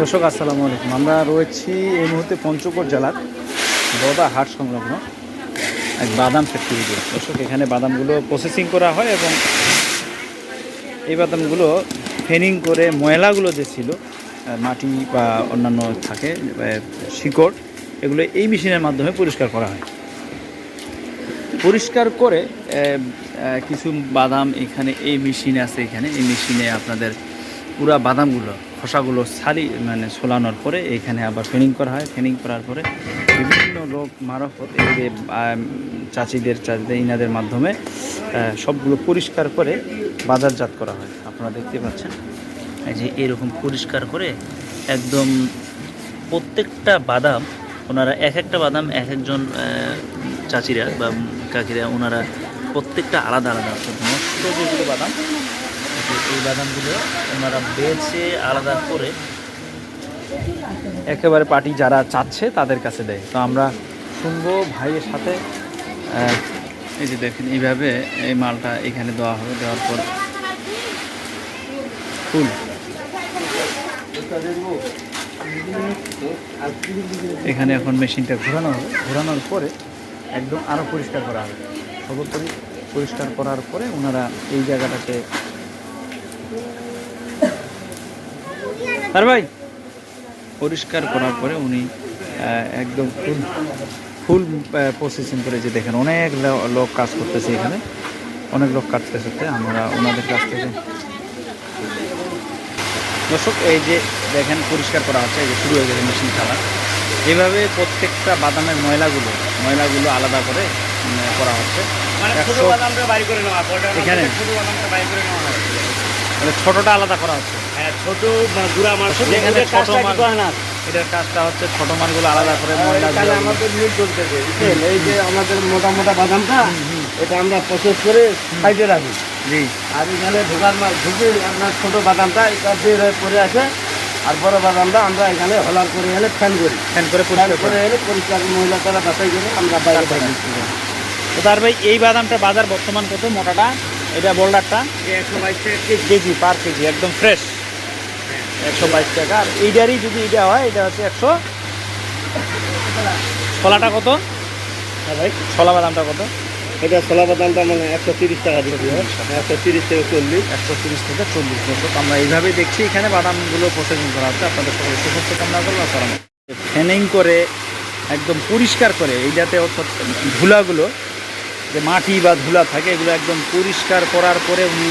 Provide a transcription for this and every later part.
দর্শক, আসসালামু আলাইকুম। আমরা রয়েছি এই মুহূর্তে পঞ্চগড় জেলার বড়দা হাট সংলগ্ন এক বাদাম ফ্যাক্টরিতে দর্শক, এখানে বাদামগুলো প্রসেসিং করা হয় এবং এই বাদামগুলো ফেনিং করে ময়লাগুলো যে ছিল মাটি বা অন্যান্য থাকে শিকড়, এগুলো এই মেশিনের মাধ্যমে পরিষ্কার করা হয়। পরিষ্কার করে কিছু বাদাম এখানে, এই মেশিন আছে এখানে। এই মেশিনে আপনাদের পুরা বাদামগুলো, খোসাগুলো সারি মানে সোলানোর পরে এখানে আবার ফেনিং করা হয়। ফেনিং করার পরে বিভিন্ন লোক, মারফত, এই যে চাষিদের চাচিদের ইনাদের মাধ্যমে সবগুলো পরিষ্কার করে বাজারজাত করা হয়। আপনারা দেখতে পাচ্ছেন। যে এরকম পরিষ্কার করে একদম প্রত্যেকটা বাদাম, ওনারা এক একটা বাদাম এক একজন চাচিরা বা কাকিরা, ওনারা প্রত্যেকটা আলাদা আলাদা। নষ্ট যেগুলো বাদাম যে এই বাদামগুলো ওনারা বেছে আলাদা করে একেবারে পার্টি যারা চাচ্ছে তাদের কাছে দেয়। তো আমরা শুনব ভাইয়ের সাথে। এই যে দেখেন, এইভাবে এই মালটা এখানে দেওয়া হবে, দেওয়ার পর ফুল। এখানে এখন মেশিনটা ঘোরানো হবে। ঘোরানোর পরে একদম আরও পরিষ্কার করা হবে। সর্বোপরি পরিষ্কার করার পরে ওনারা এই জায়গাটাতে আর ভাই পরিষ্কার করার পরে উনি একদম ফুল ফুল প্রসেসিং করে যে দেখেন অনেক লোক কাজ করতেছে এখানে। অনেক লোক কাটতেছে আমরা ওনাদের কাছ থেকে দর্শক এই যে দেখেন পরিষ্কার করা হচ্ছে এই যে শুরু হয়ে গেছে মেশিন খেলা এইভাবে প্রত্যেকটা বাদামের ময়লাগুলো ময়লাগুলো আলাদা করে করা হচ্ছে। মানে এখানে? মানে ছোটটা আলাদা করা হচ্ছে। ছোট বা গুড়া মাংস যেখানে এদের ছোট কাজটা মাল- কি করে না এটার কাজটা হচ্ছে ছোট আলাদা করে তাহলে আমাদের মিল চলতেছে। বুঝছেন? এই যে আমাদের মোটা মোটা বাদামটা এটা আমরা প্রসেস করে সাইডে রাখি। জি। আর এখানে ঢোকার মাল ঢুকে আপনার ছোট বাদামটা এটা বের হয়ে পড়ে আছে। আর বড় বাদামটা আমরা এখানে হলার করে এনে ফ্যান করি। ফ্যান করে পরিষ্কার করে এনে পরিষ্কার মহিলা তারা বাছাই করে আমরা বাইরে। তো তার ভাই এই বাদামটা বাজার বর্তমান কত মোটাটা? এটা বোল্ডারটা একশো বাইশ কেজি পার কেজি একদম ফ্রেশ একশো বাইশ টাকা। আর এইটারই যদি এটা হয় এটা হচ্ছে একশো। ছোলাটা কত? হ্যাঁ ভাই ছোলা বাদামটা কত? এটা ছোলা বাদামটা মানে একশো তিরিশ টাকা হয় একশো তিরিশ থেকে চল্লিশ। একশো তিরিশ থেকে চল্লিশ বছর আমরা এইভাবেই দেখছি। এখানে বাদামগুলো প্রসেসিং করা হচ্ছে। আপনাদের সকলে সুস্বাস্থ্য কামনা করব আসসালাম ফ্যানিং করে একদম পরিষ্কার করে এইটাতে অর্থাৎ ধুলাগুলো যে মাটি বা ধুলা থাকে এগুলো একদম পরিষ্কার করার পরে উনি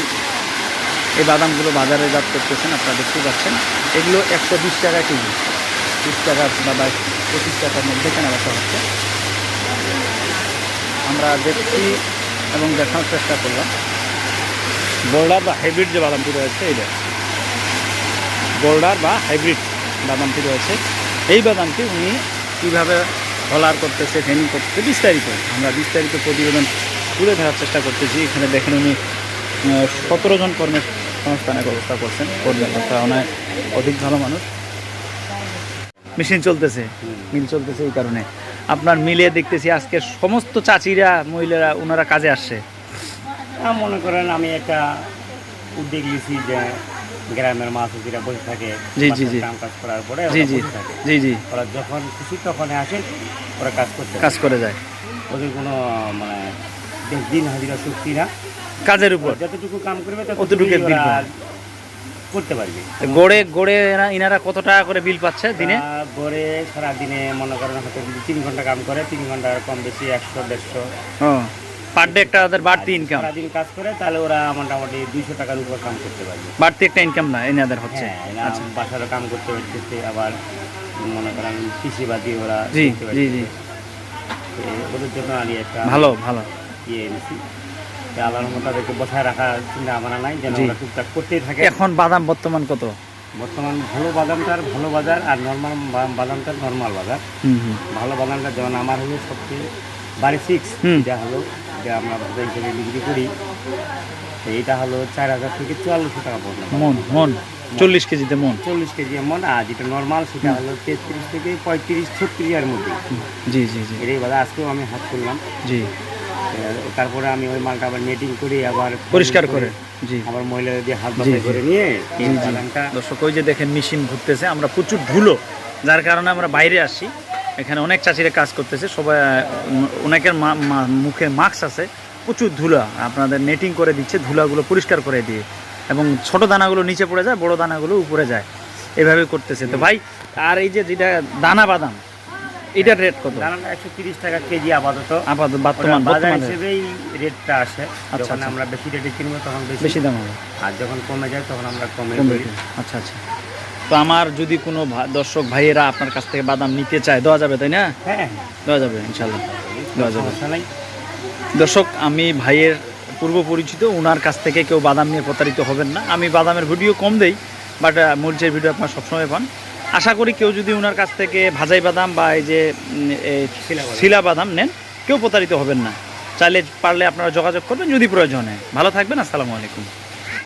এই বাদামগুলো বাজারে জাত করতেছেন, আপনারা দেখতে পাচ্ছেন। এগুলো একশো বিশ টাকা কেজি। বিশ টাকা বা বাইশ, পঁচিশ টাকার মধ্যে কেনা বেচা হচ্ছে। আমরা দেখছি এবং দেখানোর চেষ্টা করলাম। বোল্ডার বা হাইব্রিড যে বাদামটি রয়েছে এইটা বোল্ডার বা হাইব্রিড বাদামটি রয়েছে। এই বাদামটি উনি কীভাবে হলার করতেছে ফেনিং করতেছে, বিস্তারিত। আমরা বিস্তারিত প্রতিবেদন তুলে ধরার চেষ্টা করতেছি। এখানে দেখেন উনি সতেরো জন কর্মের সংস্থানের ব্যবস্থা করছেন। কর্মের ব্যবস্থা অনেক অধিক ভালো মানুষ। মেশিন চলতেছে। মিল চলতেছে এই কারণে। আপনার মিলে দেখতেছি আজকে সমস্ত চাচিরা মহিলারা ওনারা কাজে আসছে। মনে করেন আমি একটা উদ্যোগ নিয়েছি যে গ্রামের মাছুকিরা বসে থাকে জি, জি, জি। কাম কাজ করার পরে জি জি। বসে থাকে। জি জি। ওরা যখন খুশি তখন আসে ওরা কাজ করতে কাজ করে যায়। ওদের কোনো মানে দিন হাজিরা চুক্তি না। কাজের উপর। যতটুকু কাম করবে ওরা পাবে। করতে পারবে। গড়ে গড়ে এরা ইনারা কত টাকা করে বিল পাচ্ছে দিনে? গড়ে সারা দিনে মনে করেন হয়তো তিন ঘণ্টা কাম করে তিন ঘণ্টা কম বেশি একশো দেড়শো। পার ডে একটা তাদের বাড়তি ইনকাম সারাদিন কাজ করে তাহলে ওরা মোটামুটি দুইশো টাকার উপর কাম করতে পারবে। বাড়তি একটা ইনকাম না এনাদের হচ্ছে। হ্যাঁ আচ্ছা। বাসারও কাম করতে পারতেছে আবার মনে করেন কৃষিবাদী ওরা জি জি জি। ওদের জন্য আমি একটা ভালো ভালো। ইয়ে এনেছি। আল্লাহর মতো তাদেরকে বসায় রাখার চিন্তা ভাবনা নাই যেন ওরা টুকটাক করতেই থাকে। এখন বাদাম বর্তমান কত? বর্তমান ভালো বাদামটার ভালো বাজার আর নর্মাল বাদামটার নর্মাল বাজার। হুম হুম। ভালো বাদামটা যেমন আমার হলো সবচেয়ে বাড়ি সিক্স। এটা হলো যে আমরা ভাজা হিসেবে বিক্রি করি। এটা হলো চার হাজার থেকে চুয়াল্লিশশো টাকা পড়ল মন মন। চল্লিশ কেজিতে মন। চল্লিশ কেজি এমন আর যেটা নর্মাল সেটা হলো তেত্রিশ থেকে পঁয়ত্রিশ ছত্রিশ এর মধ্যে। জি জি জি। এটাই বাজার আজকেও আমি হাত করলাম জি। তারপরে আমি ওই মালটা আবার নেটিং করি আবার পরিষ্কার করে জি। আমার মহিলাদের দিয়ে হাত জি। করে নিয়ে দর্শক ওই যে দেখেন মেশিন ঘুরতেছে আমরা প্রচুর ধুলো যার কারণে আমরা বাইরে আসি। এখানে অনেক চাষিরা কাজ করতেছে সবাই অনেকের মুখে মাস্ক আছে প্রচুর ধুলা আপনাদের নেটিং করে দিচ্ছে ধুলাগুলো পরিষ্কার করে দিয়ে। এবং ছোট দানাগুলো নিচে পড়ে যায় বড় দানাগুলো উপরে যায়। এভাবে করতেছে। তো ভাই আর এই যে যেটা দানা বাদাম এটার রেট কত? দানাটা একশো তিরিশ টাকা কেজি আপাতত। আপাতত বর্তমান বাজার হিসেবেই রেটটা আসে। যখন আচ্ছা। আমরা বেশি রেটে কিনবো তখন বেশি। দাম হবে। আর যখন কমে যায় তখন আমরা কমে করি। আচ্ছা আচ্ছা। তো আমার যদি কোনো দর্শক ভাইয়েরা আপনার কাছ থেকে বাদাম নিতে চায় দেওয়া যাবে তাই না? হ্যাঁ। দেওয়া যাবে ইনশাল্লাহ। দেওয়া যাবে। দর্শক আমি ভাইয়ের পূর্ব পরিচিত ওনার কাছ থেকে কেউ বাদাম নিয়ে প্রতারিত হবেন না। আমি বাদামের ভিডিও কম দেই বাট মরিচের ভিডিও আপনার সবসময় পান। আশা করি কেউ যদি ওনার কাছ থেকে ভাজাই বাদাম বা এই যে এই শিলা বাদাম। শিলা বাদাম নেন কেউ প্রতারিত হবেন না। চাইলে পারলে আপনারা যোগাযোগ করবেন যদি প্রয়োজন হয়। ভালো থাকবেন আসসালামু আলাইকুম।